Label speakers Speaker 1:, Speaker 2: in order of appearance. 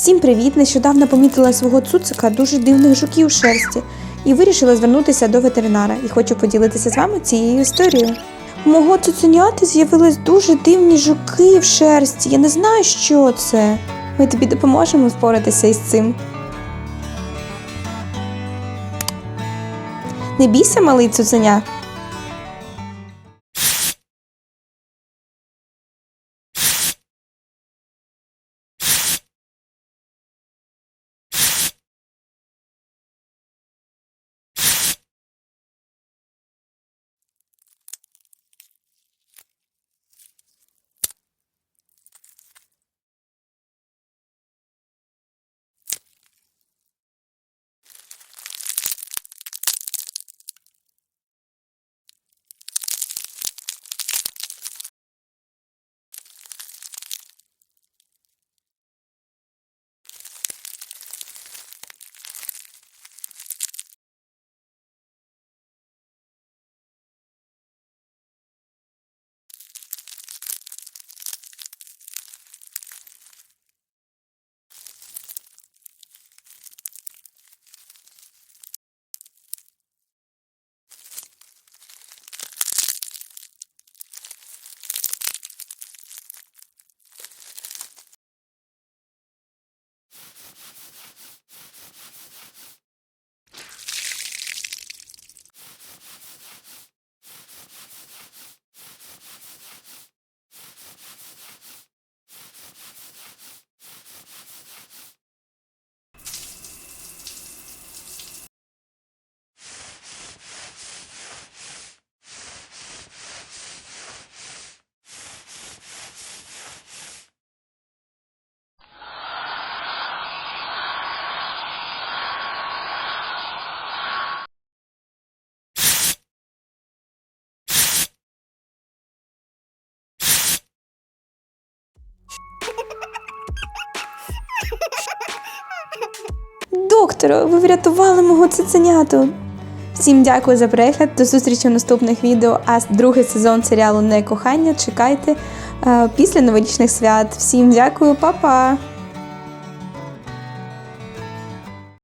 Speaker 1: Всім привіт! Нещодавно помітила свого цуцика дуже дивних жуків в шерсті і вирішила звернутися до ветеринара і хочу поділитися з вами цією історією. У мого цуценяти з'явились дуже дивні жуки в шерсті. Я не знаю, що це. Ми тобі допоможемо впоратися із цим. Не бійся, малий цуценя. Докторе, ви врятували мого циценяту. Всім дякую за перегляд. До зустрічі в наступних відео. А другий сезон серіалу Не кохання чекайте е, після новорічних свят. Всім дякую, па-па!